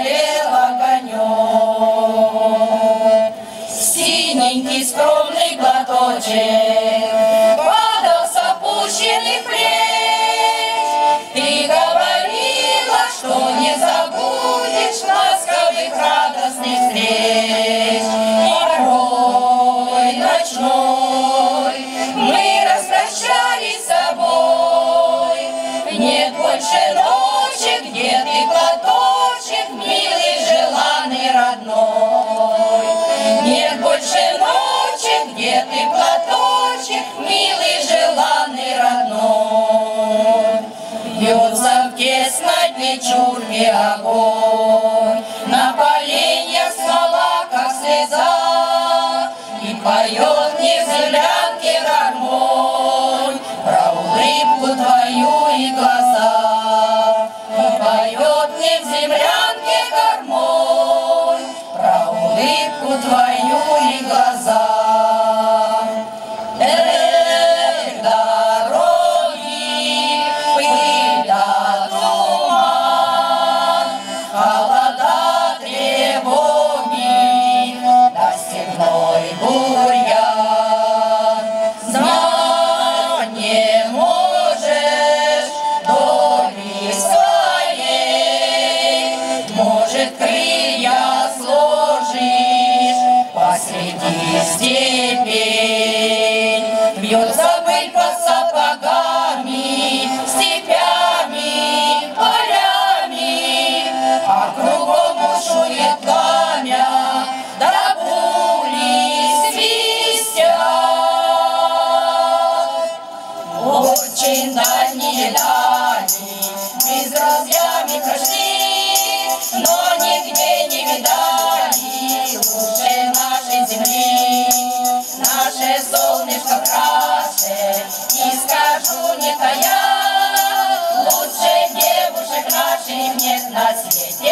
горел огонек. Синенький скромный платочек. Зеленый платочек, милый, желанный, родной, Бьется в тесноте чурки огонь, На поленьях смола, как слеза, И поет не взгляд и степень. Бьется пыль под сапогами, степями, полями, а кругом бушует пламя, да пули свистят. Очень дальние дали, мы с друзьями прошли родненькая, лучше девушек наших нет на свете.